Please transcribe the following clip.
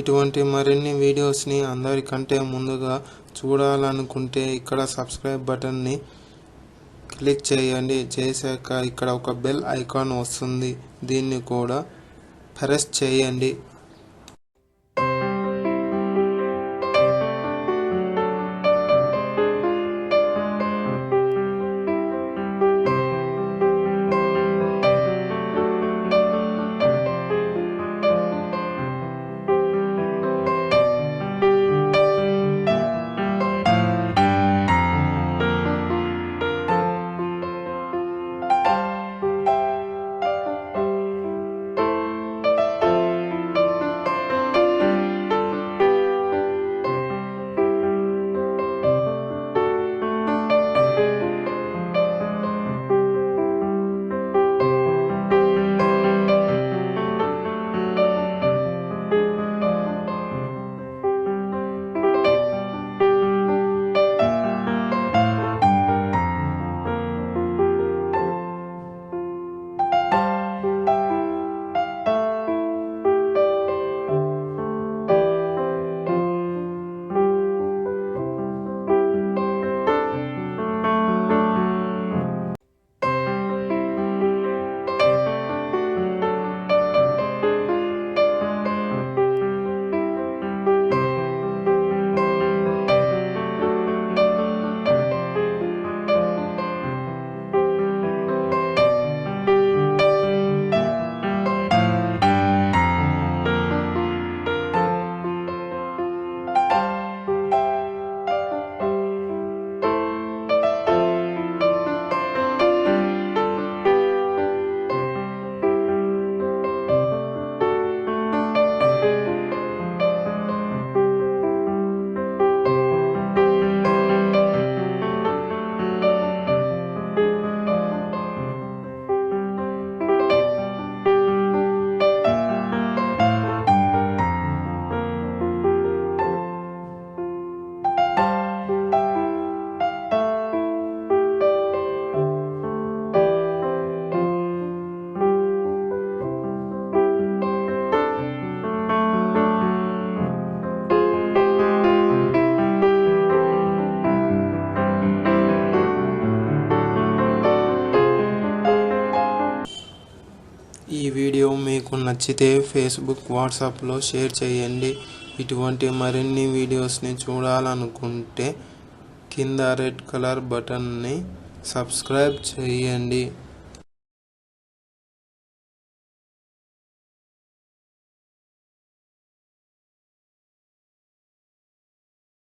ఇటువంటి మరిన్ని వీడియోస్ని అందరికంటే ముందుగా చూడాలనుకుంటే ఇక్కడ సబ్స్క్రైబ్ బటన్ని క్లిక్ చేయండి. చేశాక ఇక్కడ ఒక బెల్ ఐకాన్ వస్తుంది. దీన్ని కూడా ప్రెస్ చేయండి. ఈ వీడియో మీకు నచ్చితే ఫేస్బుక్ వాట్సాప్లో షేర్ చేయండి. ఇటువంటి మరిన్ని వీడియోస్ని చూడాలనుకుంటే కింద రెడ్ కలర్ బటన్ని సబ్స్క్రైబ్ చేయండి.